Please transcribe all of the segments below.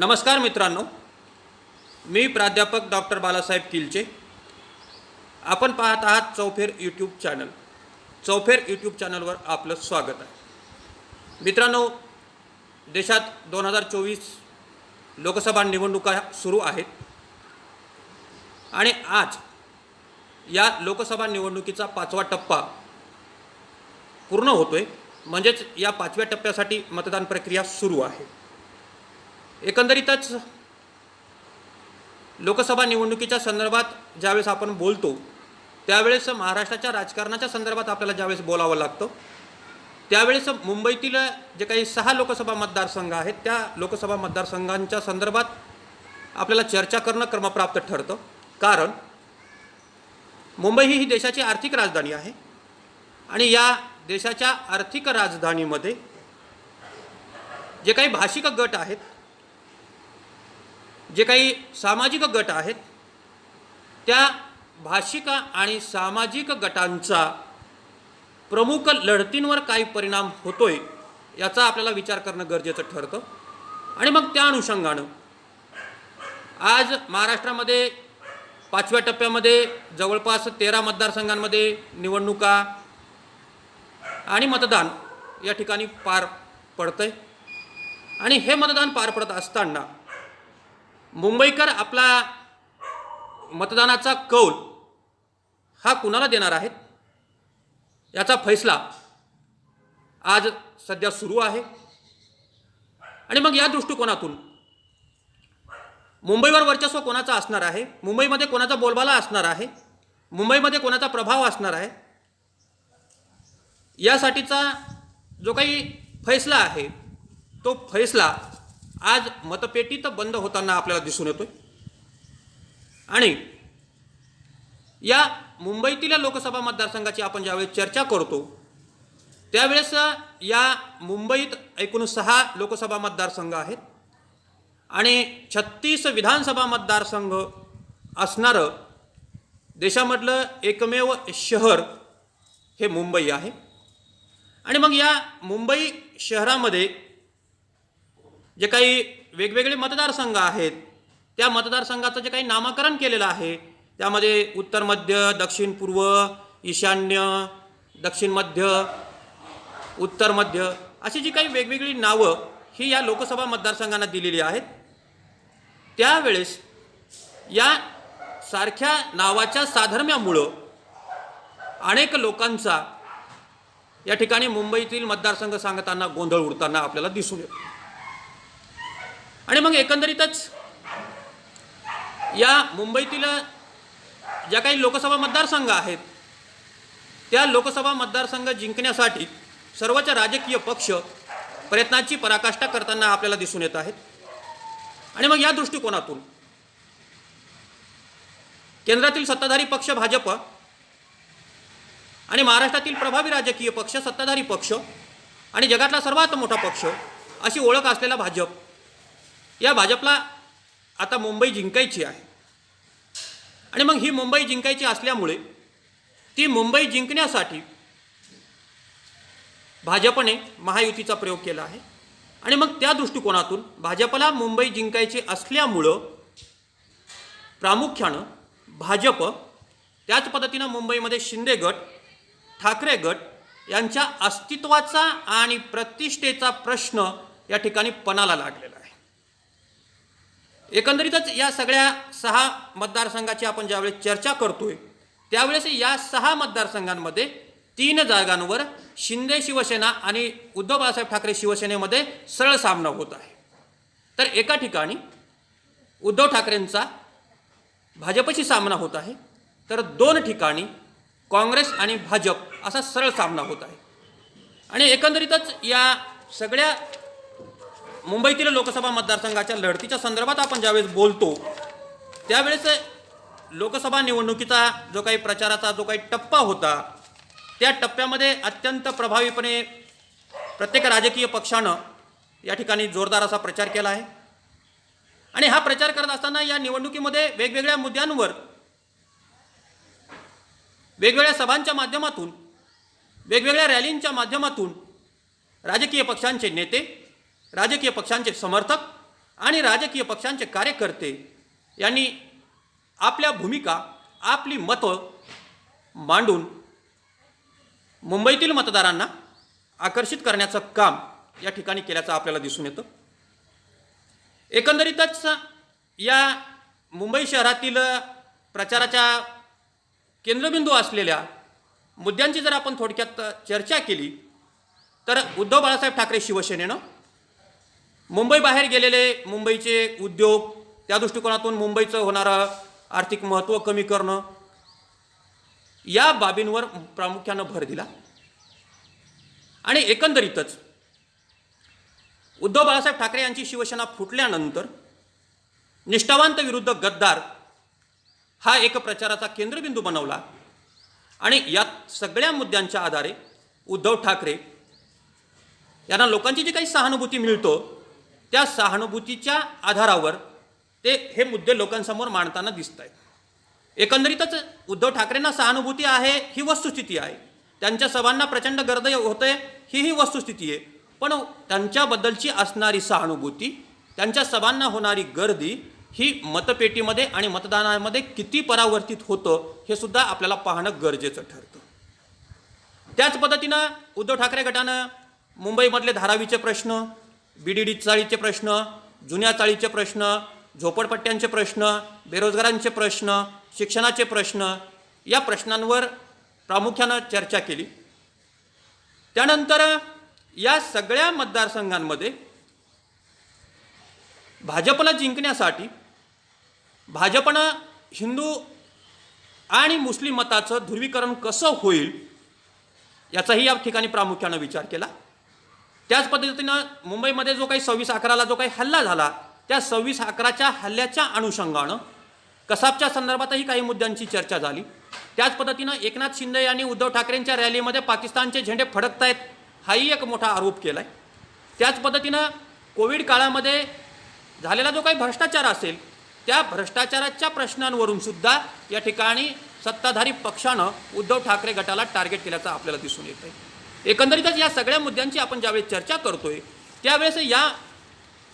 नमस्कार मित्रांनो मी प्राध्यापक डॉक्टर बालासाहेब किलचे. आपण पाहत आहात चौफेर यूट्यूब चॅनल. चौफेर यूट्यूब चॅनलवर आपलं स्वागत आहे. मित्रांनो देशात दोन हजार चोवीस लोकसभा निवडणुका सुरू आहेत. आणि आज या लोकसभा निवडणुकीचा पाचवा टप्पा पूर्ण होतोय. म्हणजेच या पाचव्या टप्प्यासाठी मतदान प्रक्रिया सुरू आहे. एकंदरीतच लोकसभा निवडणुकीच्या संदर्भात ज्यावेळेस आपण बोलतो त्यावेळेस महाराष्ट्राच्या राजकारणाच्या संदर्भात आपल्याला ज्यावेळेस बोलावं लागतं त्यावेळेस मुंबईतील जे काही सहा लोकसभा मतदारसंघ आहेत त्या लोकसभा मतदारसंघांच्या संदर्भात आपल्याला चर्चा करणं क्रमप्राप्त ठरतं. कारण मुंबई ही ही देशाची आर्थिक राजधानी आहे आणि या देशाच्या आर्थिक राजधानीमध्ये जे काही भाषिक गट आहेत जे काही सामाजिक गट आहेत त्या भाषिक आणि सामाजिक गटांचा प्रमुख लढतींवर काय परिणाम होतोय याचा आपल्याला विचार करणं गरजेचं ठरतं. आणि मग त्या अनुषंगानं आज महाराष्ट्रामध्ये पाचव्या टप्प्यामध्ये जवळपास तेरा मतदारसंघांमध्ये निवडणुका आणि मतदान या ठिकाणी पार पडतंय. आणि हे मतदान पार पडत असताना मुंबईकर आपला मतदानाचा कौल हा कुणाला देणार आहेत? याचा फैसला आज सध्या सुरू आहे. आणि मग या दृष्टिकोनातून मुंबईवर वर्चस्व कोणाचा असणार आहे? मुंबईमध्ये कोणाचा बोलबाला असणार आहे? मुंबईमध्ये कोणाचा प्रभाव असणार आहे? यासाठीचा जो काही फैसला आहे तो फैसला आज मतपेटीत बंद होताना आपल्याला दिसून येतोय. आणि या मुंबईतील लोकसभा मतदारसंघाची आपण ज्यावेळेस चर्चा करतो त्यावेळेस या मुंबईत एकूण सहा लोकसभा मतदारसंघ आहेत आणि छत्तीस विधानसभा मतदारसंघ असणारं देशामधलं एकमेव शहर हे मुंबई आहे. आणि मग या मुंबई शहरामध्ये जे काही वेगवेगळे मतदारसंघ आहेत त्या मतदारसंघाचं जे काही नामकरण केलेलं आहे त्यामध्ये उत्तर मध्य दक्षिण पूर्व ईशान्य दक्षिण मध्य उत्तर मध्य अशी जी काही वेगवेगळी नावं ही या लोकसभा मतदारसंघांना दिलेली आहेत. त्यावेळेस या सारख्या नावाच्या साधर्म्यामुळं अनेक लोकांचा या ठिकाणी मुंबईतील मतदारसंघ सांगताना गोंधळ उडताना आपल्याला दिसून येतो. आणि मग एकंदरीतच या मुंबईतील ज्या काही लोकसभा मतदारसंघ आहेत त्या लोकसभा मतदारसंघ जिंकण्यासाठी सर्वच राजकीय पक्ष प्रयत्नाची पराकाष्ठा करताना आपल्याला दिसून येत आहेत. आणि मग या दृष्टिकोनातून केंद्रातील सत्ताधारी पक्ष भाजप आणि महाराष्ट्रातील प्रभावी राजकीय पक्ष सत्ताधारी पक्ष आणि जगातला सर्वात मोठा पक्ष अशी ओळख असलेला भाजप या भाजपला आता मुंबई जिंकायची आहे. आणि मग ही मुंबई जिंकायची असल्यामुळे ती मुंबई जिंकण्यासाठी भाजपने महायुतीचा प्रयोग केला आहे. आणि मग त्या दृष्टिकोनातून भाजपला मुंबई जिंकायची असल्यामुळं प्रामुख्यानं भाजप त्याच पद्धतीनं मुंबईमध्ये शिंदे गट ठाकरे गट यांच्या अस्तित्वाचा आणि प्रतिष्ठेचा प्रश्न या ठिकाणी पणाला लागलेला एकंदरीतच या सगळ्या सहा मतदारसंघाची आपण ज्यावेळेस चर्चा करतोय त्यावेळेस या सहा मतदारसंघांमध्ये तीन जागांवर शिंदे शिवसेना आणि उद्धव बाळासाहेब ठाकरे शिवसेनेमध्ये सरळ सामना होत आहे. तर एका ठिकाणी उद्धव ठाकरेंचा भाजपशी सामना होत आहे तर दोन ठिकाणी काँग्रेस आणि भाजप असा सरळ सामना होत आहे. आणि एकंदरीतच या सगळ्या मुंबईतील लोकसभा मतदारसंघाच्या लढतीच्या संदर्भात आपण ज्यावेळेस बोलतो त्यावेळेस लोकसभा निवडणुकीचा जो काही प्रचाराचा जो काही टप्पा होता त्या टप्प्यामध्ये अत्यंत प्रभावीपणे प्रत्येक राजकीय पक्षानं या ठिकाणी जोरदार असा प्रचार केला आहे. आणि हा प्रचार करत असताना या निवडणुकीमध्ये वेगवेगळ्या मुद्द्यांवर वेगवेगळ्या सभांच्या माध्यमातून वेगवेगळ्या रॅलींच्या माध्यमातून राजकीय पक्षांचे नेते राजकीय पक्षांचे समर्थक आणि राजकीय पक्षांचे कार्यकर्ते यांनी आपल्या भूमिका आपली मतं मांडून मुंबईतील मतदारांना आकर्षित करण्याचं काम या ठिकाणी केल्याचं आपल्याला दिसून येतं. एकंदरीतच या मुंबई शहरातील प्रचाराच्या केंद्रबिंदू असलेल्या मुद्द्यांची जर आपण थोडक्यात चर्चा केली तर उद्धव बाळासाहेब ठाकरे शिवसेनेनं मुंबई बाहेर गेलेले मुंबईचे उद्योग त्या दृष्टिकोनातून मुंबईचं होणारं आर्थिक महत्त्व कमी करणं या बाबींवर प्रामुख्यानं भर दिला. आणि एकंदरीतच उद्धव बाळासाहेब ठाकरे यांची शिवसेना फुटल्यानंतर निष्ठावंत विरुद्ध गद्दार हा एक प्रचाराचा केंद्रबिंदू बनवला आणि या सगळ्या मुद्द्यांच्या आधारे उद्धव ठाकरे यांना लोकांची जी काही सहानुभूती मिळतो त्या सहानुभूतीच्या आधारावर ते हे मुद्दे लोकांसमोर मांडताना दिसत आहेत एकंदरीतच उद्धव ठाकरेंना सहानुभूती आहे ही वस्तुस्थिती आहे. त्यांच्या सभांना प्रचंड गर्द होते ही ही वस्तुस्थिती आहे. पण त्यांच्याबद्दलची असणारी सहानुभूती त्यांच्या सभांना होणारी गर्दी ही मतपेटीमध्ये आणि मतदानामध्ये किती परावर्तित होतं हे सुद्धा आपल्याला पाहणं गरजेचं ठरतं. त्याच पद्धतीनं उद्धव ठाकरे गटानं मुंबईमधले धारावीचे प्रश्न बी डी डी चाळीचे प्रश्न जुन्या चाळीचे प्रश्न झोपडपट्ट्यांचे प्रश्न बेरोजगारांचे प्रश्न शिक्षणाचे प्रश्न या प्रश्नांवर प्रामुख्यानं चर्चा केली. त्यानंतर या सगळ्या मतदारसंघांमध्ये भाजपला जिंकण्यासाठी भाजपनं हिंदू आणि मुस्लिम मताचं ध्रुवीकरण कसं होईल याचाही या ठिकाणी प्रामुख्यानं विचार केला. त्याच पद्धतीनं मुंबईमध्ये जो काही सव्वीस अकराला जो काही हल्ला झाला त्या सव्वीस अकराच्या हल्ल्याच्या अनुषंगानं कसाबच्या संदर्भातही काही मुद्द्यांची चर्चा झाली. त्याच पद्धतीनं एकनाथ शिंदे यांनी उद्धव ठाकरेंच्या रॅलीमध्ये पाकिस्तानचे झेंडे फडकतायत हाही एक मोठा आरोप केला आहे त्याच पद्धतीनं कोविड काळामध्ये झालेला जो काही भ्रष्टाचार असेल त्या भ्रष्टाचाराच्या प्रश्नांवरून सुद्धा या ठिकाणी सत्ताधारी पक्षानं उद्धव ठाकरे गटाला टार्गेट केल्याचं आपल्याला दिसून येत आहे एकंदरीतच या सगळ्या मुद्द्यांची आपण ज्यावेळेस चर्चा करतोय त्यावेळेस या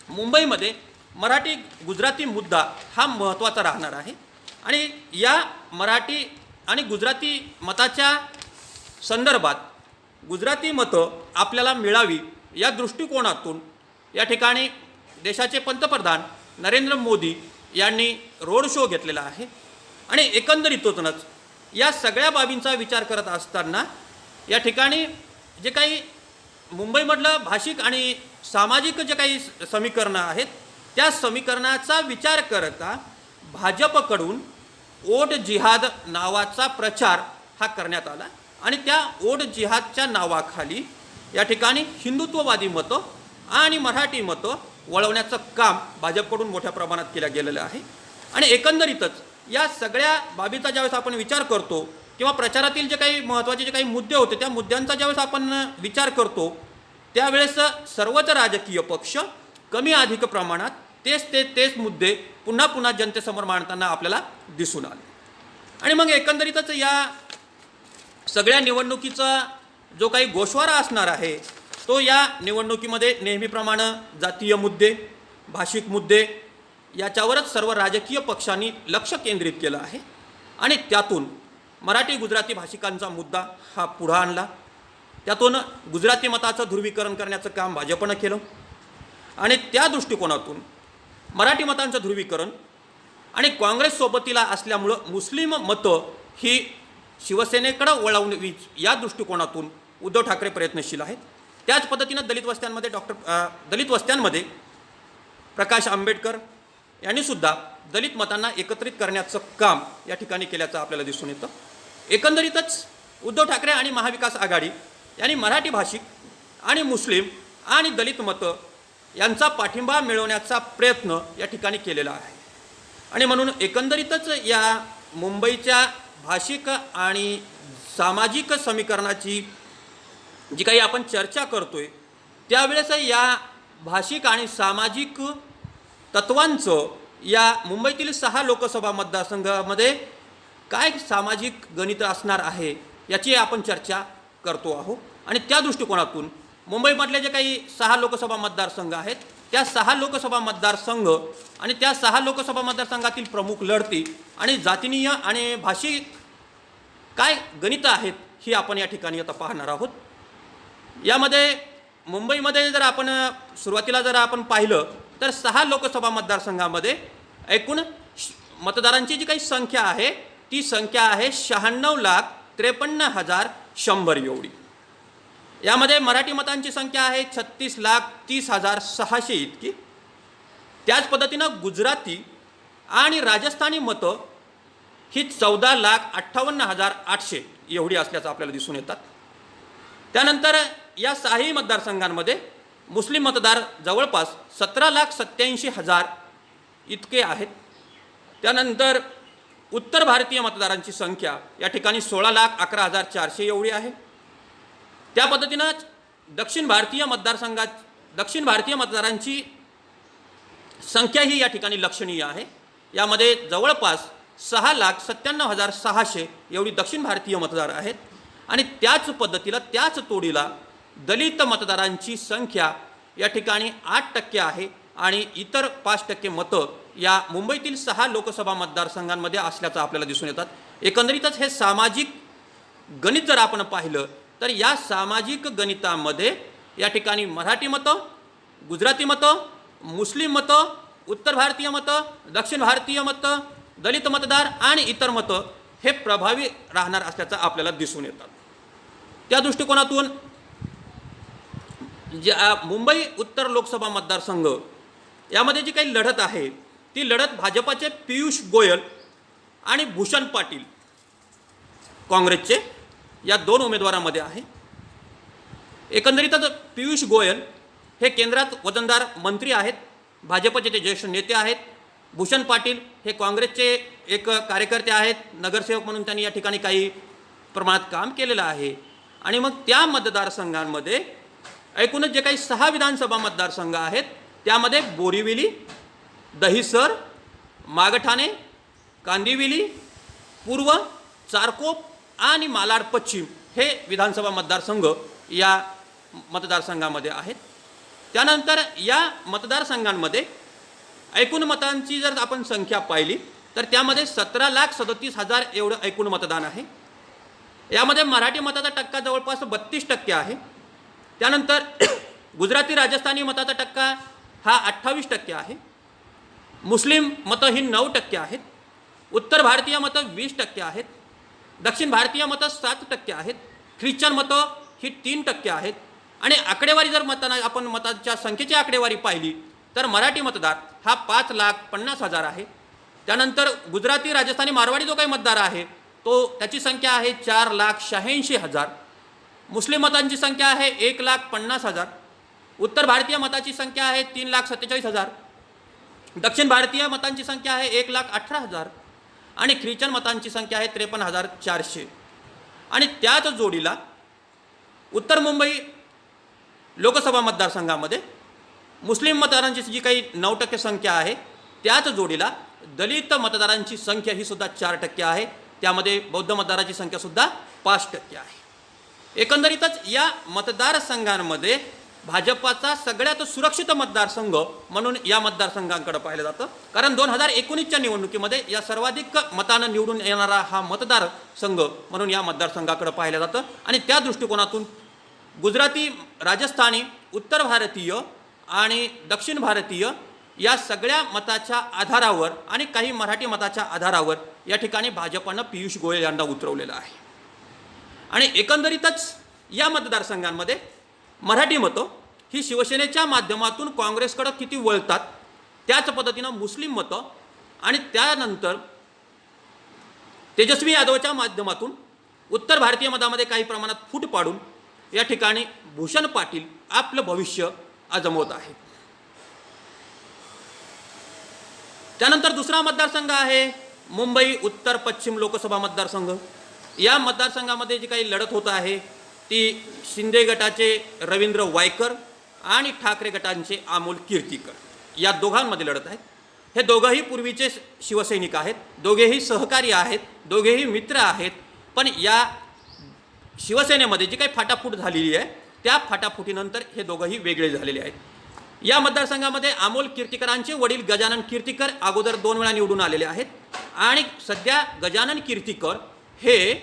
मुंबईमध्ये मराठी गुजराती मुद्दा हा महत्त्वाचा राहणार आहे. आणि या मराठी आणि गुजराती मताच्या संदर्भात गुजराती मतं आपल्याला मिळावी या दृष्टिकोनातून या ठिकाणी देशाचे पंतप्रधान नरेंद्र मोदी यांनी रोड शो घेतलेला आहे. आणि एकंदरीतूनच या सगळ्या बाबींचा विचार करत असताना या ठिकाणी जे काही मुंबईमधलं भाषिक आणि सामाजिक जे काही समीकरणं आहेत त्या समीकरणाचा विचार करता भाजपकडून ओट जिहाद नावाचा प्रचार हा करण्यात आला आणि त्या ओट जिहादच्या नावाखाली या ठिकाणी हिंदुत्ववादी मतं आणि मराठी मतं वळवण्याचं काम भाजपकडून मोठ्या प्रमाणात केलं गेलेलं आहे. आणि एकंदरीतच या सगळ्या बाबीचा ज्यावेळेस आपण विचार करतो किंवा प्रचारातील जे काही महत्त्वाचे जे काही मुद्दे होते त्या मुद्द्यांचा ज्यावेळेस आपण विचार करतो त्यावेळेस सर्वच राजकीय पक्ष कमी अधिक प्रमाणात तेच ते तेच मुद्दे पुन्हा पुन्हा जनतेसमोर मांडताना आपल्याला दिसून आले. आणि मग एकंदरीतच या सगळ्या निवडणुकीचा जो काही गोषवारा असणार आहे तो या निवडणुकीमध्ये नेहमीप्रमाणे जातीय मुद्दे भाषिक मुद्दे याच्यावरच सर्व राजकीय पक्षांनी लक्ष केंद्रित केलं आहे. आणि त्यातून मराठी गुजराती भाषिकांचा मुद्दा हा पुढं आणला. त्यातून गुजराती मताचं ध्रुवीकरण करण्याचं काम भाजपनं केलं. आणि त्या दृष्टिकोनातून मराठी मतांचं ध्रुवीकरण आणि काँग्रेस सोबतीला असल्यामुळं मुस्लिम मतं ही शिवसेनेकडं वळवणी या दृष्टिकोनातून उद्धव ठाकरे प्रयत्नशील आहेत. त्याच पद्धतीनं दलित वस्त्यांमध्ये डॉक्टर दलित वस्त्यांमध्ये प्रकाश आंबेडकर यांनीसुद्धा दलित मतांना एकत्रित करण्याचं काम या ठिकाणी केल्याचं आपल्याला दिसून येतं. एकंदरीतच उद्धव ठाकरे आणि महाविकास आघाडी यांनी मराठी भाषिक आणि मुस्लिम आणि दलित मतं यांचा पाठिंबा मिळवण्याचा प्रयत्न या ठिकाणी केलेला आहे. आणि म्हणून एकंदरीतच या मुंबईच्या भाषिक आणि सामाजिक समीकरणाची जी काही आपण चर्चा करतोय त्यावेळेस या भाषिक आणि सामाजिक तत्वांचं या मुंबईतील सहा लोकसभा मतदारसंघामध्ये काय सामाजिक गणित असणार आहे याची आपण चर्चा करतो आहोत. आणि त्या दृष्टिकोनातून मुंबईमधले जे काही सहा लोकसभा मतदारसंघ आहेत त्या सहा लोकसभा मतदारसंघ आणि त्या सहा लोकसभा मतदारसंघातील प्रमुख लढती आणि जातीनीय आणि भाषिक काय गणितं आहेत ही आपण या ठिकाणी आता पाहणार आहोत. यामध्ये मुंबईमध्ये जर आपण सुरुवातीला जर आपण पाहिलं तर सहा लोकसभा मतदारसंघामध्ये एकूण श- मतदारांची जी काही संख्या आहे ती संख्या आहे शहाण्णव लाख त्रेपन्न हजार शंभर एवढी. यामध्ये मराठी मतांची संख्या आहे छत्तीस लाख तीस हजार सहाशे इतकी. त्याच पद्धतीनं गुजराती आणि राजस्थानी मतं ही चौदा लाख अठ्ठावन्न हजार आठशे एवढी असल्याचं आपल्याला दिसून येतात. त्यानंतर या सहाही मतदारसंघांमध्ये मुस्लिम मतदार जवळपास सतरा लाख सत्याऐंशी हजार इतके आहेत. त्यानंतर उत्तर भारतीय मतदारांची संख्या या ठिकाणी सोळा लाख अकरा हजार चारशे एवढी आहे. त्या पद्धतीनंच दक्षिण भारतीय मतदारसंघात दक्षिण भारतीय मतदारांची संख्या ही या ठिकाणी लक्षणीय आहे. यामध्ये जवळपास सहा लाख सत्त्याण्णव हजार सहाशे एवढी दक्षिण भारतीय मतदार आहेत आणि त्याच पद्धतीला त्याच तोडीला दलित मतदारांची संख्या या ठिकाणी आठ टक्के आहे आणि इतर पाच टक्के मतं या मुंबईतील सहा लोकसभा मतदारसंघांमध्ये असल्याचं आपल्याला दिसून येतात. एकंदरीतच हे सामाजिक गणित जर आपण पाहिलं तर या सामाजिक गणितामध्ये या ठिकाणी मराठी मतं गुजराती मतं मुस्लिम मतं उत्तर भारतीय मतं दक्षिण भारतीय मतं दलित मतदार आणि इतर मतं हे प्रभावी राहणार असल्याचं आपल्याला दिसून येतात. त्या दृष्टिकोनातून ज्या मुंबई उत्तर लोकसभा मतदारसंघ यामध्ये जी काही लढत आहे ती लढत भाजपाचे पियुष गोयल आणि भूषण पाटील काँग्रेसचे या दोन उमेदवारांमध्ये आहे. एकंदरीतच पियुष गोयल हे केंद्रात वजनदार मंत्री आहेत भाजपचे ते ज्येष्ठ नेते आहेत भूषण पाटील हे काँग्रेसचे एक कार्यकर्ते आहेत नगरसेवक म्हणून त्यांनी या ठिकाणी काही प्रमाणात काम केलेलं आहे. आणि मग त्या मतदारसंघांमध्ये एकूणच जे काही सहा विधानसभा मतदारसंघ आहेत त्यामध्ये बोरिवली दहिसर मागठाणे कांदिविली पूर्व चारकोप आणि मालाड पश्चिम हे विधानसभा मतदारसंघ या मतदारसंघामध्ये आहेत. त्यानंतर या मतदारसंघांमध्ये एकूण मतांची जर आपण संख्या पाहिली तर त्यामध्ये सतरा लाख सदतीस हजार एवढं एकूण मतदान आहे. यामध्ये मराठी मताचा टक्का जवळपास बत्तीस टक्के आहे. त्यानंतर गुजराती राजस्थानी मताचा टक्का हा अठ्ठावीस टक्के आहे. मुस्लिम मतं ही नऊ टक्के आहेत. उत्तर भारतीय मतं वीस टक्के आहेत. दक्षिण भारतीय मतं सात टक्के आहेत. ख्रिश्चन मतं ही तीन टक्के आहेत. आणि आकडेवारी जर मताना आपण मताच्या संख्येची आकडेवारी पाहिली तर मराठी मतदार हा पाच लाख पन्नास हजार आहे. त्यानंतर गुजराती राजस्थानी मारवाडी जो काही मतदार आहे तो त्याची संख्या आहे चार लाख शहाऐंशी हजार. मुस्लिम मतांची संख्या आहे एक लाख पन्नास हजार. उत्तर भारतीय मताची संख्या आहे तीन लाख सत्तेचाळीस हजार. दक्षिण भारतीय मतांची संख्या आहे एक लाख अठरा हजार आणि ख्रिश्चन मतांची संख्या आहे त्रेपन्न हजार चारशे. आणि त्याच जोडीला उत्तर मुंबई लोकसभा मतदारसंघामध्ये मुस्लिम मतदारांची जी काही नऊ टक्के संख्या आहे त्याच जोडीला दलित मतदारांची संख्या ही सुद्धा चार टक्के आहे. त्यामध्ये बौद्ध मतदाराची संख्यासुद्धा पाच टक्के आहे. एकंदरीतच या मतदारसंघांमध्ये भाजपाचा सगळ्यात सुरक्षित मतदारसंघ म्हणून या मतदारसंघांकडे पाहिलं जातं. कारण दोन हजार एकोणीसच्या निवडणुकीमध्ये या सर्वाधिक मतानं निवडून येणारा हा मतदारसंघ म्हणून या मतदारसंघाकडे पाहिलं जातं. आणि त्या दृष्टिकोनातून गुजराती राजस्थानी उत्तर भारतीय आणि दक्षिण भारतीय या सगळ्या मताच्या आधारावर आणि काही मराठी मताच्या आधारावर या ठिकाणी भाजपानं पियुष गोयल यांना उतरवलेलं आहे. आणि एकंदरीतच या मतदारसंघांमध्ये मराठी मतं. ही शिवसेनेच्या माध्यमातून काँग्रेसकडं किती वळतात त्याच पद्धतीनं मुस्लिम मतं. आणि त्यानंतर तेजस्वी यादवच्या माध्यमातून उत्तर भारतीय मतामध्ये काही प्रमाणात फूट पाडून या ठिकाणी भूषण पाटील आपलं भविष्य आजमवत आहे. त्यानंतर दुसरा मतदारसंघ आहे मुंबई उत्तर पश्चिम लोकसभा मतदारसंघ. या मतदारसंघामध्ये जी काही लढत होत आहे ती शिंदे गटाचे रवींद्र वायकर आणि ठाकरे गटांचे अमोल कीर्तीकर. या दोघांमध्ये लढत आहेत. हे दोघंही पूर्वीचे शिवसैनिक आहेत. दोघेही सहकारी आहेत. दोघेही मित्र आहेत. पण या शिवसेनेमध्ये जी काही फाटाफूट झालेली आहे त्या फाटाफुटीनंतर हे दोघंही वेगळे झालेले आहेत. या मतदारसंघामध्ये अमोल कीर्तिकरांचे वडील गजानन कीर्तिकर अगोदर दोन वेळा निवडून आलेले आहेत. आणि सध्या गजानन कीर्तिकर हे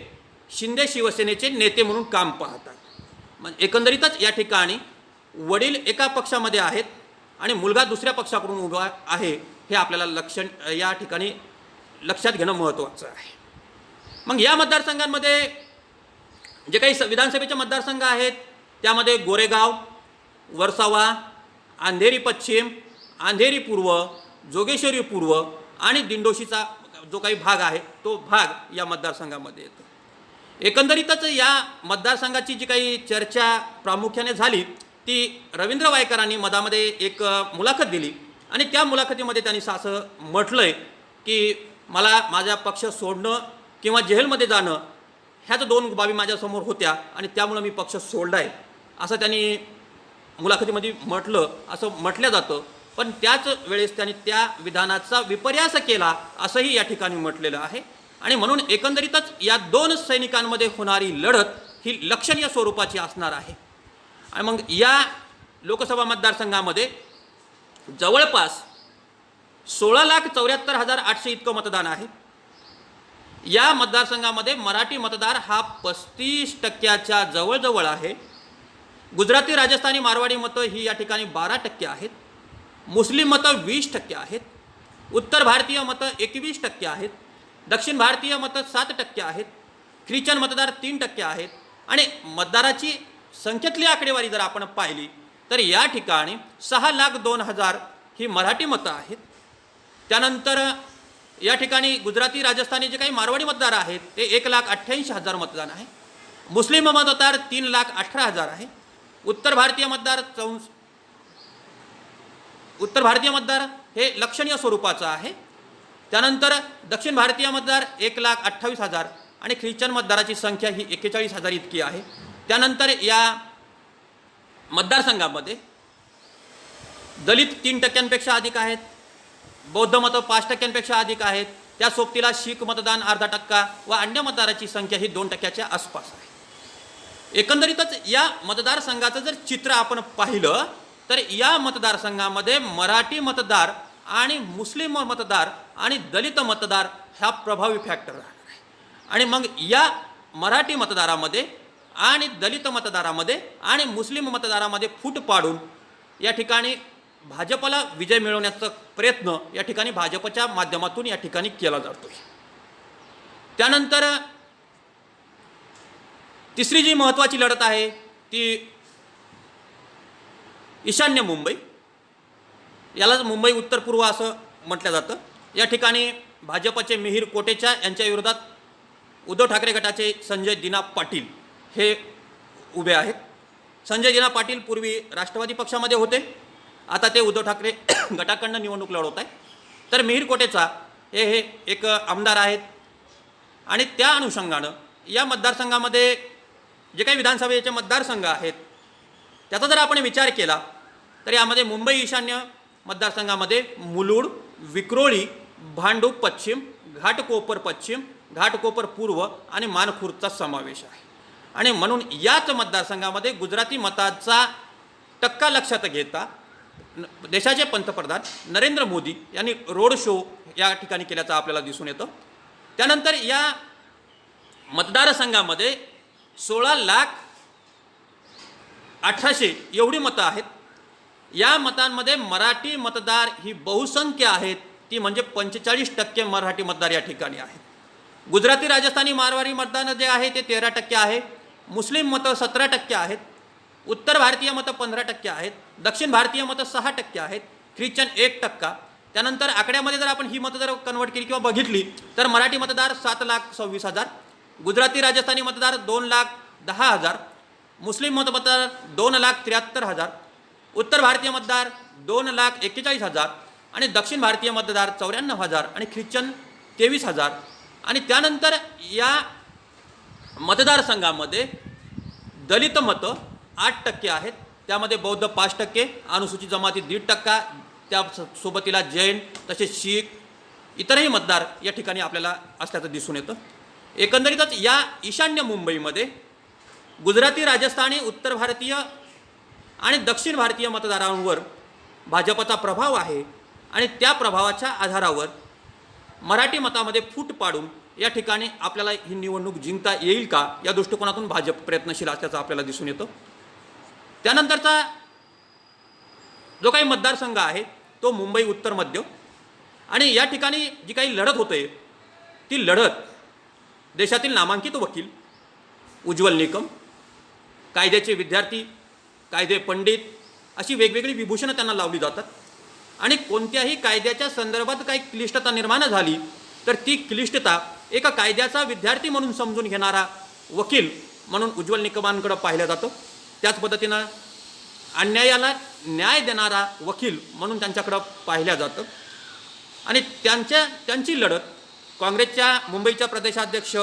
शिंदे शिवसेनेचे नेते म्हणून काम पाहतात. मग एकंदरीतच या ठिकाणी वडील एका पक्षामध्ये आहेत आणि मुलगा दुसऱ्या पक्षाकडून उभा आहे हे आपल्याला लक्ष या ठिकाणी लक्षात घेणं महत्त्वाचं आहे. मग या मतदारसंघांमध्ये जे काही स- विधानसभेचे मतदारसंघ आहेत त्यामध्ये गोरेगाव वर्सावा अंधेरी पश्चिम अंधेरी पूर्व जोगेश्वरी पूर्व आणि दिंडोशीचा जो काही भाग आहे तो भाग या मतदारसंघामध्ये येतो. एकंदरीतच या मतदारसंघाची जी काही चर्चा प्रामुख्याने झाली ती रवींद्र वायकरांनी मधामध्ये एक मुलाखत दिली. आणि त्या मुलाखतीमध्ये त्यांनी असं म्हटलं आहे की मला माझा पक्ष सोडणं किंवा जेलमध्ये जाणं ह्याच दोन बाबी माझ्यासमोर होत्या आणि त्यामुळं मी पक्ष सोडला आहे असं त्यांनी मुलाखतीमध्ये म्हटलं असं म्हटलं जातं. पण त्याच वेळेस त्यांनी त्या विधानाचा विपर्यास केला असंही या ठिकाणी म्हटलेलं आहे. आणि म्हणून एकंदरीतच या दोन सैनिकांमध्ये होणारी लढत ही लक्षणीय स्वरूपाची असणार आहे. आणि मग या लोकसभा मतदारसंघामध्ये जवळपास सोळा लाख चौऱ्याहत्तर हजार आठशे इतकं मतदान आहे. या मतदारसंघामध्ये मराठी मतदार हा पस्तीस टक्क्याच्या जवळजवळ आहे. गुजराती राजस्थानी मारवाडी मतं ही या ठिकाणी बारा टक्के आहेत. मुस्लिम मतं वीस टक्के आहेत. उत्तर भारतीय मतं एकवीस टक्के आहेत. दक्षिण भारतीय मतं सात टक्के आहेत ख्रिश्चन मतदार तीन टक्के आहेत आणि मतदाराची संख्येतली आकडेवारी जर आपण पाहिली तर या ठिकाणी सहा लाख दोन हजार ही मराठी मतं आहेत. त्यानंतर या ठिकाणी गुजराती राजस्थानी जे काही मारवाडी मतदार आहेत ते एक लाख अठ्ठ्याऐंशी हजार मतदान आहे. मुस्लिम मतदार तीन लाख अठरा हजार आहे. उत्तर भारतीय मतदार चौस उत्तर भारतीय मतदार हे लक्षणीय स्वरूपाचं आहे. त्यानंतर दक्षिण भारतीय मतदार एक लाख अठ्ठावीस हजार आणि ख्रिश्चन मतदाराची संख्या ही एक्केचाळीस हजार इतकी आहे. त्यानंतर या मतदारसंघामध्ये दलित तीन टक्क्यांपेक्षा अधिक आहेत बौद्ध मतं पाच टक्क्यांपेक्षा अधिक आहेत त्या सोबतीला शीख मतदान अर्धा टक्का व अन्य मतदाराची संख्या ही दोन टक्क्याच्या आसपास आहे. एकंदरीतच या मतदारसंघाचं जर चित्र आपण पाहिलं तर या मतदारसंघामध्ये मराठी मतदार आणि मुस्लिम मतदार आणि दलित मतदार ह्या प्रभावी फॅक्टर राहणार आहे. आणि मग या मराठी मतदारामध्ये आणि दलित मतदारामध्ये आणि मुस्लिम मतदारामध्ये फूट पाडून या ठिकाणी भाजपला विजय मिळवण्याचा प्रयत्न या ठिकाणी भाजपच्या माध्यमातून या ठिकाणी केला जातो त्यानंतर तिसरी जी महत्त्वाची लढत आहे ती ईशान्य मुंबई. यालाच मुंबई उत्तर पूर्व असं म्हटलं जातं. या ठिकाणी भाजपचे मिहीर कोटेचा यांच्या विरोधात उद्धव ठाकरे गटाचे संजय दिना पाटील हे उभे आहेत. संजय दिना पाटील पूर्वी राष्ट्रवादी पक्षामध्ये होते. आता ते उद्धव ठाकरे गटाकडनं निवडणूक लढवत आहे तर मिहीर कोटेचा हे हे एक आमदार आहेत. आणि त्या अनुषंगानं या मतदारसंघामध्ये जे काही विधानसभेचे मतदारसंघ आहेत त्याचा जर आपण विचार केला तर यामध्ये मुंबई ईशान्य मतदारसंघामध्ये मुलुड विक्रोळी भांडूप पश्चिम घाटकोपर पश्चिम घाटकोपर पूर्व आणि मानखुर्दचा समावेश आहे. आणि म्हणून याच मतदारसंघामध्ये गुजराती मताचा टक्का लक्षात घेता न- देशाचे पंतप्रधान नरेंद्र मोदी यांनी रोड शो या ठिकाणी केल्याचं आपल्याला दिसून येतं. त्यानंतर या मतदारसंघामध्ये सोळा लाख अठराशे एवढी मतं आहेत. या मतांमध्ये मराठी मतदार ही बहुसंख्य आहेत. ती म्हणजे पंचेचाळीस टक्के मराठी मतदार या ठिकाणी आहेत. गुजराती राजस्थानी मारवाडी मतदान जे आहे ते तेरा टक्के आहे. मुस्लिम मतं सतरा टक्के आहेत. उत्तर भारतीय मतं पंधरा टक्के आहेत. दक्षिण भारतीय मतं सहा टक्के आहेत. ख्रिश्चन एक टक्का. त्यानंतर आकड्यामध्ये जर आपण ही मतं जर कन्वर्ट केली किंवा बघितली तर मराठी मतदार सात लाख सव्वीस हजार. गुजराती राजस्थानी मतदार दोन लाख दहा हजार. मुस्लिम मत मतदार दोन लाख त्र्याहत्तर हजार. उत्तर भारतीय मतदार दोन लाख एक्केचाळीस हजार. आणि दक्षिण भारतीय मतदार चौऱ्याण्णव हजार आणि ख्रिश्चन तेवीस हजार. आणि त्यानंतर या मतदारसंघामध्ये दलित मतं आठ टक्के आहेत. त्यामध्ये बौद्ध पाच टक्के अनुसूचित जमाती दीड टक्का त्या स- सोबतीला जैन तसेच शीख इतरही मतदार या ठिकाणी आपल्याला असल्याचं दिसून येतं. एकंदरीतच या ईशान्य मुंबईमध्ये गुजराती राजस्थानी उत्तर भारतीय आणि दक्षिण भारतीय मतदारांवर भाजपचा प्रभाव आहे. आणि त्या प्रभावाच्या आधारावर मराठी मतामध्ये फूट पाडून या ठिकाणी आपल्याला ही निवडणूक जिंकता येईल का? या दृष्टिकोनातून भाजप प्रयत्नशील असल्याचं आपल्याला दिसून येतं. त्यानंतरचा जो काही मतदारसंघ आहे तो मुंबई उत्तर मध्य. आणि या ठिकाणी जी काही लढत होते ती लढत देशातील नामांकित वकील उज्ज्वल निकम कायद्याचे विद्यार्थी कायदे पंडित अशी वेगवेगळी विभूषणं त्यांना लावली जातात. आणि कोणत्याही कायद्याच्या संदर्भात काही क्लिष्टता निर्माण झाली तर ती क्लिष्टता एका कायद्याचा विद्यार्थी म्हणून समजून घेणारा वकील म्हणून उज्ज्वल निकमांकडं पाहिलं जातं. त्याच पद्धतीनं अन्यायाला न्याय देणारा वकील म्हणून त्यांच्याकडं पाहिलं जातं. आणि त्यांच्या त्यांची लढत काँग्रेसच्या मुंबईच्या प्रदेशाध्यक्ष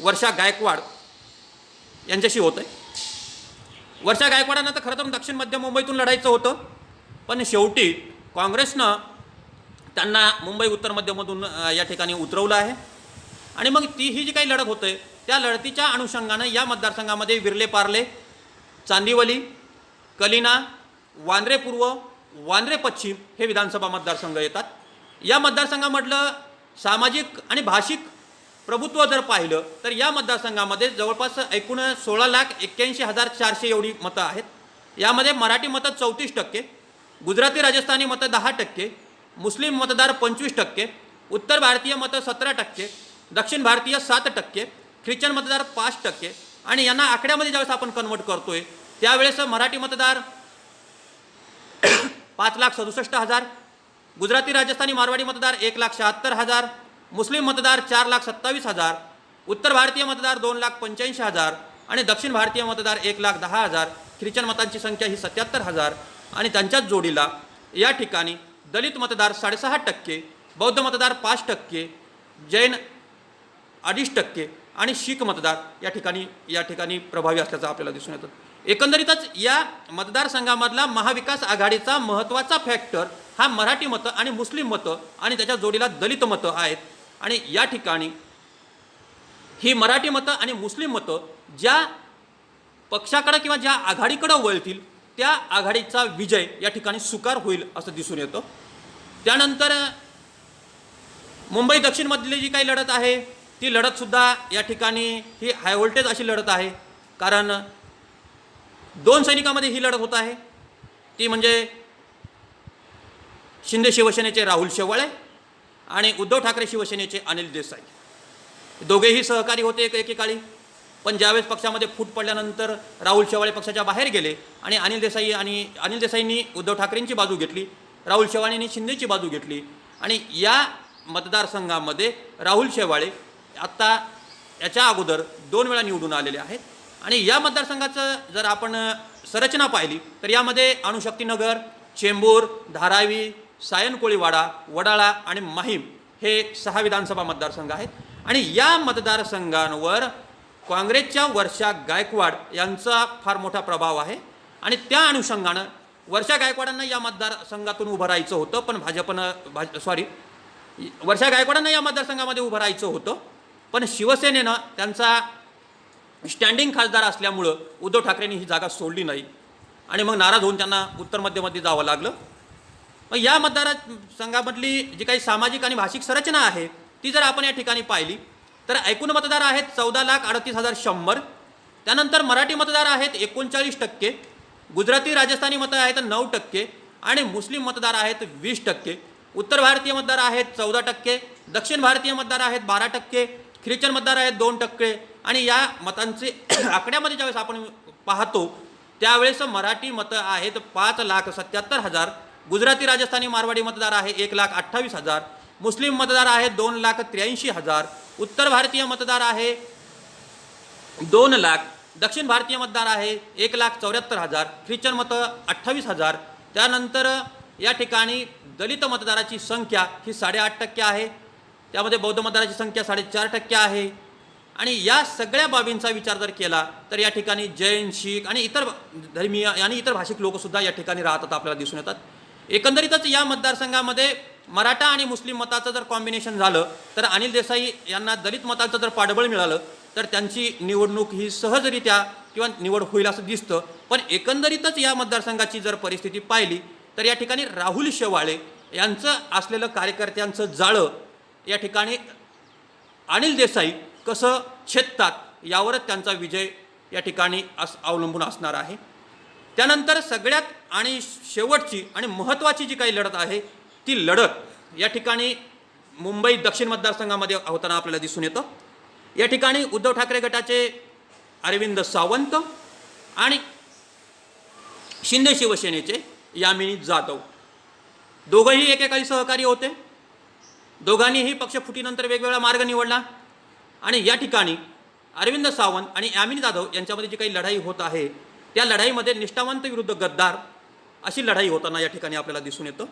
वर्षा गायकवाड यांच्याशी होत आहे. वर्षा गायकवाडांना तर खरं तर दक्षिण मध्य मुंबईतून लढायचं होतं पण शेवटी काँग्रेसनं त्यांना मुंबई उत्तर मध्यमधून या ठिकाणी उतरवलं आहे. आणि मग ती ही जी काही लढत होते त्या लढतीच्या अनुषंगानं या मतदारसंघामध्ये विरले पार्ले चांदिवली कलिना वांद्रे पूर्व वांद्रे पश्चिम हे विधानसभा मतदारसंघ येतात. या मतदारसंघामधलं सामाजिक आणि भाषिक प्रभुत्व जर पाहिलं तर या मतदारसंघामध्ये जवळपास एकूण सोळा लाख एक्क्याऐंशी हजार चारशे एवढी मतं आहेत. यामध्ये मराठी मतं चौतीस टक्के गुजराती राजस्थानी मतं दहा टक्के मुस्लिम मतदार पंचवीस टक्के उत्तर भारतीय मतं सतरा टक्के दक्षिण भारतीय सात टक्के ख्रिश्चन मतदार पाच टक्के आणि यांना आकड्यामध्ये ज्यावेळेस आपण कन्वर्ट करतोय त्यावेळेस मराठी मतदार पाच लाख सदुसष्ट हजार गुजराती राजस्थानी मारवाडी मतदार एक लाख शहात्तर हजार मुस्लिम मतदार चार लाख सत्तावीस हजार उत्तर भारतीय मतदार दोन लाख पंच्याऐंशी हजार आणि दक्षिण भारतीय मतदार एक लाख दहा हजार ख्रिश्चन मतांची संख्या ही सत्याहत्तर हजार. आणि त्यांच्याच जोडीला या ठिकाणी दलित मतदार साडेसहा टक्के बौद्ध मतदार पाच टक्के जैन अडीच टक्के आणि शीख मतदार या ठिकाणी या ठिकाणी प्रभावी असल्याचं आपल्याला दिसून येतं. एकंदरीतच या मतदारसंघामधला महाविकास आघाडीचा महत्त्वाचा फॅक्टर हा मराठी मतं आणि मुस्लिम मतं आणि त्याच्या जोडीला दलित मतं आहेत. आणि या ठिकाणी ही मराठी मतं आणि मुस्लिम मतं ज्या पक्षाकडं किंवा ज्या आघाडीकडं वळतील त्या आघाडीचा विजय या ठिकाणी सुकार होईल असं दिसून येतं. त्यानंतर मुंबई दक्षिणमधली जी काही लढत आहे ती लढतसुद्धा या ठिकाणी ही हाय व्होल्टेज अशी लढत आहे. कारण दोन सैनिकामध्ये ही लढत होत आहे. ती म्हणजे शिंदे शिवसेनेचे राहुल शेवाळे आणि उद्धव ठाकरे शिवसेनेचे अनिल देसाई. दोघेही सहकारी होते एक एकेकाळी. पण ज्यावेळेस पक्षामध्ये फूट पडल्यानंतर राहुल शेवाळे पक्षाच्या बाहेर गेले आणि अनिल देसाई आणि अनिल देसाईंनी उद्धव ठाकरेंची बाजू घेतली राहुल शेवाळेंनी शिंदेची बाजू घेतली आणि या मतदारसंघामध्ये राहुल शेवाळे आत्ता याच्या अगोदर दोन वेळा निवडून आलेले आहेत. आणि या मतदारसंघाचं जर आपण संरचना पाहिली तर यामध्ये अणुशक्तीनगर चेंबूर धारावी सायनकोळीवाडा वडाळा आणि माहीम हे सहा विधानसभा मतदारसंघ आहेत. आणि या मतदारसंघांवर काँग्रेसच्या वर्षा गायकवाड यांचा फार मोठा प्रभाव आहे. आणि त्या अनुषंगानं वर्षा गायकवाडांना या मतदारसंघातून उभं राहायचं होतं पण भाजपनं भाज सॉरी वर्षा गायकवाडांना या मतदारसंघामध्ये उभं राहायचं होतं. पण शिवसेनेनं त्यांचा स्टँडिंग खासदार असल्यामुळं उद्धव ठाकरेंनी ही जागा सोडली नाही. आणि मग नाराज होऊन त्यांना उत्तर मध्यमध्ये जावं लागलं. मग या मतदारसंघामधली जी काही सामाजिक आणि भाषिक संरचना आहे ती जर आपण या ठिकाणी पाहिली तर एकूण मतदार आहेत चौदा लाख अडतीस हजार शंभर. त्यानंतर मराठी मतदार आहेत एकोणचाळीस टक्के. गुजराती राजस्थानी मतं आहेत नऊ टक्के आणि मुस्लिम मतदार आहेत वीस टक्के. उत्तर भारतीय मतदार आहेत चौदा टक्के. दक्षिण भारतीय मतदार आहेत बारा टक्के. ख्रिश्चन मतदार आहेत दोन टक्के. आणि या मतांचे आकड्यामध्ये ज्यावेळेस आपण पाहतो त्यावेळेस मराठी मतं आहेत पाच लाख सत्याहत्तर हजार. गुजराती राजस्थानी मारवाडी मतदार आहे एक लाख अठ्ठावीस हजार. मुस्लिम मतदार आहेत दोन लाख त्र्याऐंशी हजार. उत्तर भारतीय मतदार आहे. दोन लाख दक्षिण भारतीय मतदार आहे. एक लाख चौऱ्याहत्तर हजार ख्रिश्चन मतं अठ्ठावीस हजार. त्यानंतर या ठिकाणी दलित मतदाराची संख्या ही साडेआठ टक्के आहे. त्यामध्ये बौद्ध मतदाराची संख्या साडेचार टक्के आहे. आणि या सगळ्या बाबींचा विचार जर केला तर या ठिकाणी जैन शीख आणि इतर धर्मीय आणि इतर भाषिक लोकसुद्धा या ठिकाणी राहतात आपल्याला दिसून येतात. एकंदरीतच या मतदारसंघामध्ये मराठा आणि मुस्लिम मताचं जर कॉम्बिनेशन झालं तर अनिल देसाई यांना दलित मताचं जर पाठबळ मिळालं तर त्यांची निवडणूक ही सहजरित्या किंवा निवड होईल असं दिसतं. पण एकंदरीतच या मतदारसंघाची जर परिस्थिती पाहिली तर या ठिकाणी राहुल शेवाळे यांचं असलेलं कार्यकर्त्यांचं जाळं या ठिकाणी अनिल देसाई कसं छेदतात यावरच त्यांचा विजय या ठिकाणी अस अवलंबून असणार आहे. त्यानंतर सगळ्यात आणि शेवटची आणि महत्त्वाची जी काही लढत आहे ती लढत या ठिकाणी मुंबई दक्षिण मतदारसंघामध्ये होताना आपल्याला दिसून येतं. या ठिकाणी उद्धव ठाकरे गटाचे अरविंद सावंत आणि शिंदे शिवसेनेचे यामिनी जाधव. दोघंही एकेकाळी सहकारी होते. दोघांनीही पक्षफुटीनंतर वेगवेगळा मार्ग निवडला आणि या ठिकाणी अरविंद सावंत आणि यामिनी जाधव यांच्यामध्ये जी काही लढाई होत आहे त्या लढाईमध्ये निष्ठावंत विरुद्ध गद्दार अशी लढाई होताना या ठिकाणी आपल्याला दिसून येतं.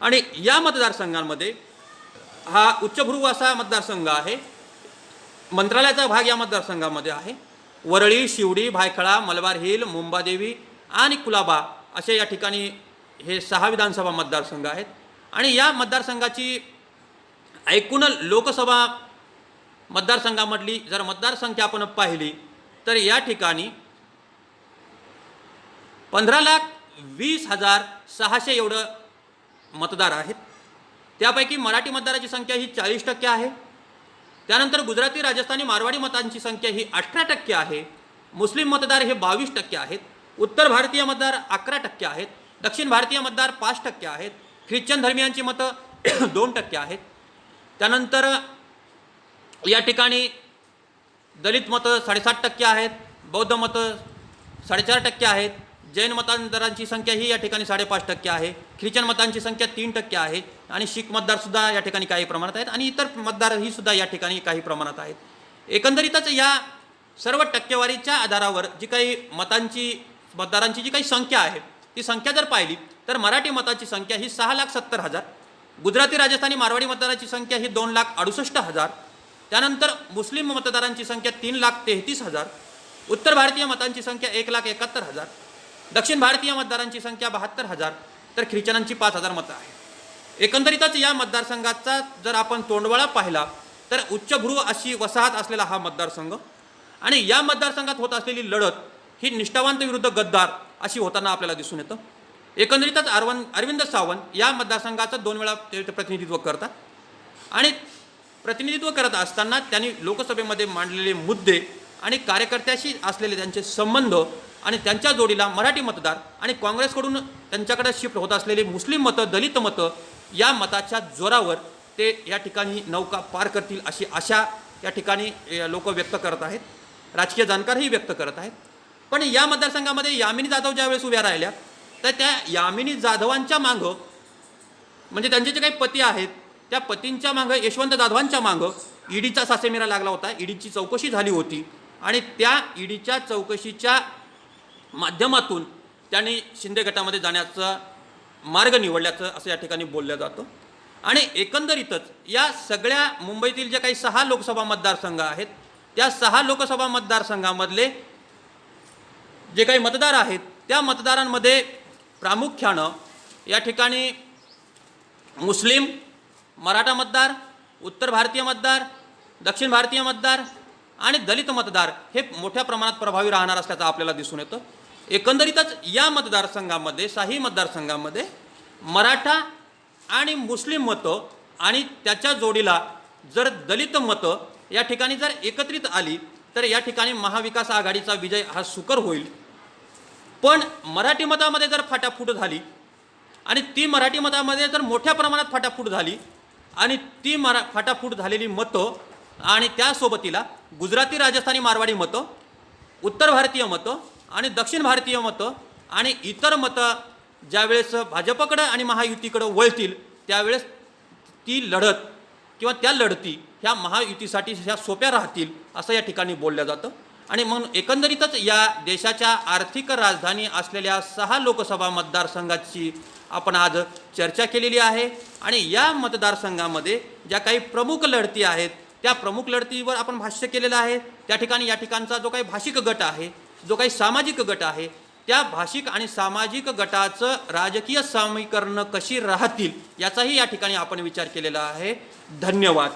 आणि या मतदारसंघांमध्ये हा उच्चभ्रू असा मतदारसंघ आहे मंत्रालयाचा भाग या मतदारसंघामध्ये आहे. वरळी शिवडी भायखळा मलबार हिल मुंबादेवी आणि कुलाबा असे या ठिकाणी हे सहा विधानसभा मतदारसंघ आहेत. आणि या मतदारसंघाची एकूण लोकसभा मतदारसंघामधली जर मतदारसंख्या आपण पाहिली तर या ठिकाणी पंधरा लाख वीस हजार सहाशे एवढं मतदार आहेत. त्यापैकी मराठी मतदाराची संख्या ही चाळीस टक्के आहे. त्यानंतर गुजराती राजस्थानी मारवाडी मतांची संख्या ही अठरा टक्के आहे. मुस्लिम मतदार हे बावीस टक्के आहेत. उत्तर भारतीय मतदार अकरा टक्के आहेत. दक्षिण भारतीय मतदार पाच टक्के आहेत. ख्रिश्चन धर्मियांची मतं दोन टक्के आहेत. त्यानंतर या ठिकाणी दलित मतं साडेसात टक्के आहेत. बौद्ध मतं साडेचार टक्के आहेत. जैन मतांतरांची संख्या ही या ठिकाणी साडेपाच टक्के आहे. ख्रिश्चन मतांची संख्या तीन टक्के आहे आणि शीख मतदारसुद्धा या ठिकाणी काही प्रमाणात आहेत आणि इतर मतदारही सुद्धा या ठिकाणी काही प्रमाणात आहेत. एकंदरीतच या सर्व टक्केवारीच्या आधारावर जी काही मतांची मतदारांची जी काही संख्या आहे ती संख्या जर पाहिली तर मराठी मताची संख्या ही सहा लाख सत्तर हजार गुजराती राजस्थानी मारवाडी मतदारांची संख्या ही दोन लाख अडुसष्ट हजार त्यानंतर मुस्लिम मतदारांची संख्या तीन लाख तेहतीस हजार उत्तर भारतीय मतांची संख्या एक लाख एकाहत्तर हजार दक्षिण भारतीय मतदारांची संख्या बहात्तर हजार तर ख्रिश्चनांची पाच हजार मतं आहे एकंदरीतच या मतदारसंघाचा जर आपण तोंडवळा पाहिला तर उच्चभ्रू अशी वसाहत असलेला हा मतदारसंघ आणि या मतदारसंघात होत असलेली लढत ही निष्ठावंत विरुद्ध गद्दार अशी होताना आपल्याला दिसून येतं. एकंदरीतच अरवन अरविंद सावंत या मतदारसंघाचं दोन वेळा ते प्रतिनिधित्व करतात आणि प्रतिनिधित्व करत असताना त्यांनी लोकसभेमध्ये मांडलेले मुद्दे आणि कार्यकर्त्याशी असलेले त्यांचे संबंध आणि त्यांच्या जोडीला मराठी मतदार आणि काँग्रेसकडून त्यांच्याकडे शिफ्ट होत असलेली मुस्लिम मतं दलित मतं या मताच्या जोरावर ते या ठिकाणी नौका पार करतील अशी आशा या ठिकाणी लोक व्यक्त करत आहेत. राजकीय जाणकारही व्यक्त करत आहेत. पण या मतदारसंघामध्ये यामिनी जाधव ज्यावेळेस उभ्या राहिल्या तर त्या यामिनी जाधवांच्या मागं म्हणजे त्यांचे जे काही पती आहेत त्या पतींच्या मागं यशवंत जाधवांच्या मागं ईडीचा सासेमेरा लागला होता. ईडीची चौकशी झाली होती आणि त्या ईडीच्या चौकशीच्या माध्यमातून त्यांनी शिंदे गटामध्ये जाण्याचा मार्ग निवडल्याचं असं या ठिकाणी बोललं जातं. आणि एकंदरीतच या सगळ्या मुंबईतील जे काही सहा लोकसभा मतदारसंघ आहेत त्या सहा लोकसभा मतदारसंघामधले जे काही मतदार आहेत त्या मतदारांमध्ये प्रामुख्यानं या ठिकाणी मुस्लिम मराठा मतदार उत्तर भारतीय मतदार दक्षिण भारतीय मतदार आणि दलित मतदार हे मोठ्या प्रमाणात प्रभावी राहणार असल्याचं आपल्याला दिसून येतं. एकंदरीतच या मतदारसंघामध्ये शाही मतदारसंघामध्ये मराठा आणि मुस्लिम मतं आणि त्याच्या जोडीला जर दलित मतं या ठिकाणी जर एकत्रित आली तर या ठिकाणी महाविकास आघाडीचा विजय हा सुकर होईल. पण मराठी मतामध्ये जर फाटाफूट झाली आणि ती मराठी मतामध्ये जर मोठ्या प्रमाणात फाटाफूट झाली आणि ती मरा फाटाफूट झालेली मतं आणि त्यासोबतीला गुजराती राजस्थानी मारवाडी मतं उत्तर भारतीय मतं आणि दक्षिण भारतीय मतं आणि इतर मतं ज्यावेळेस भाजपकडं आणि महायुतीकडं वळतील त्यावेळेस ती लढत किंवा त्या लढती ह्या महायुतीसाठी ह्या सोप्या राहतील असं या ठिकाणी बोललं जातं. आणि म्हणून एकंदरीतच या देशाच्या आर्थिक राजधानी असलेल्या सहा लोकसभा मतदारसंघाची आपण आज चर्चा केलेली आहे. आणि या मतदारसंघामध्ये ज्या काही प्रमुख लढती आहेत त्या प्रमुख लढतीवर आपण भाष्य केलेलं आहे. त्या ठिकाणी या ठिकाणचा जो काही भाषिक गट आहे जो काही सामाजिक गट आहे त्या भाषिक आणि सामाजिक गटाचं राजकीय समीकरणं कशी राहतील याचाही या ठिकाणी आपण विचार केलेला आहे. धन्यवाद.